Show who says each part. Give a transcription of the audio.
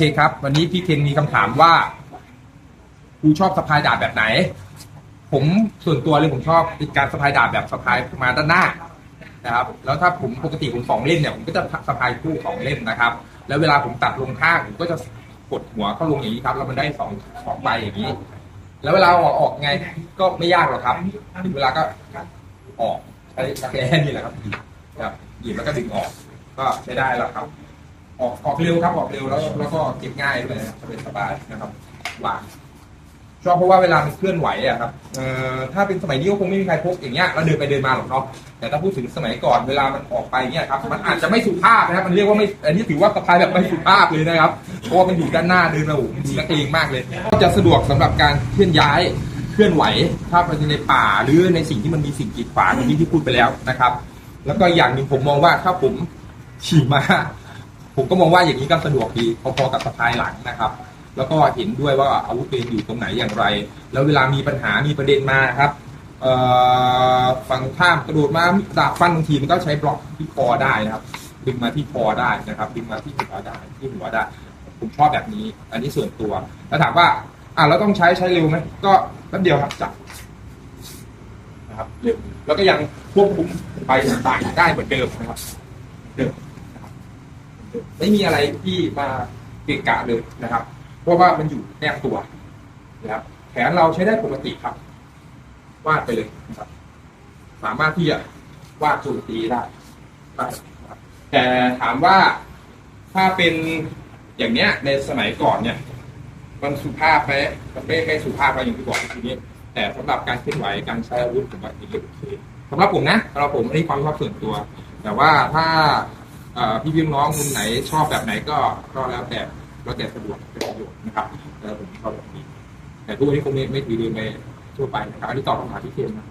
Speaker 1: เคครับ วันนี้พี่เคนมีคำถามว่าครูชอบสะพายดาบแบบไหน ผมส่วนตัวเลยผมชอบการสะพายดาบแบบสะพายมาด้านหน้านะครับ แล้วถ้าผมปกติผมสองเล่มเนี่ยผมก็จะสะพายคู่สองเล่มนะครับ แล้วเวลาผมตัดลงข้างผมก็จะกดหัวเข้าลงอย่างนี้ครับแล้วมันได้สองสองใบอย่างนี้ แล้วเวลาเอาออกไงก็ไม่ยากหรอกครับถึงเวลาก็ออกใช้แค่นี้แหละครับครับหยิบแล้วก็ดึงออก ก็ใช้ได้แล้วครับ ออกออกเร็วครับออกเร็วแล้วแล้วก็เก็บง่ายด้วยนะครับสบายสบายนะครับวางชอบเพราะว่าเวลามันเคลื่อนไหวอะครับเอ่อถ้าเป็นสมัยนี้ก็คงไม่มีใครพกอย่างเงี้ยแล้วเดินไปเดินมาหรอกเนาะแต่ถ้าพูดถึงสมัยก่อนเวลามันออกไปเนี่ยครับมันอาจจะไม่สุภาพนะครับมันเรียกว่าไม่อันนี้ถือว่าสะพายแบบไม่สุภาพเลยนะครับเพราะว่ามันอยู่ด้านหน้าเดินมาโอ้โหมันนักเลงมากเลย ก็จะสะดวกสำหรับการเคลื่อนย้ายเคลื่อนไหว ถ้าไปในป่าหรือในสิ่งที่มันมีสิ่งกีดขวางอย่างที่ที่พูดไปแล้วนะครับ แล้วก็อย่างหนึ่งผมมองว่าถ้าผมขี่ม้า ผมก็มองว่าอย่างนี้ก็สะดวกดีพอๆกับสะพายหลังนะครับ แล้วก็เห็นด้วยว่าอาวุธตัวเอยู่ตรงไหนอย่างไร แล้วเวลามีปัญหามีประเด็นมาครับฝั่งข้ามกระโดดมาดาบฟันบางทีมันก็ใช้บล็อกที่คอได้นะครับ ดึงมาที่คอได้นะครับ ดึงมาที่หัวได้ที่หัวได้ ผมชอบแบบนี้ อันนี้ส่วนตัว แล้วถามว่า อะแล้วต้องใช้ใช้เร็วไหมก็แป๊บเดียวครับจับนะครับเร็วแล้วก็ยังควบคุมไปต่างๆได้เหมือนเดิมนะครับเดิมนะครับ ไม่มีอะไรที่มาเกะกะเลยนะครับ เพราะว่ามันอยู่แนบตัวนะครับแขนเราใช้ได้ปกติครับ วาดไปเลยนะครับ สามารถที่จะวาดโจมตีได้ได้แต่ถามว่าถ้าเป็นอย่างเนี้ย ในสมัยก่อนเนี่ย มันสุภาพไหมมันไม่ไม่สุภาพไปอย่างที่บอกทีนี้ แต่สำหรับการเคลื่อนไหวการใช้อาวุธผมว่าอย่างนี้โอเคสำหรับผมนะสำหรับผมอันนี้ความชอบส่วนตัว แต่ว่าถ้า พี่พี่น้องคนไหนชอบแบบไหนก็ก็แล้วแต่แล้วแต่สะดวกเป็นประโยชน์นะครับแล้วผมชอบแบบนี้แต่ทุกวันนี้คงไม่ไม่ถือเดินไปทั่วไปนะครับอันนี้ตอบคำถามที่เข้มนะ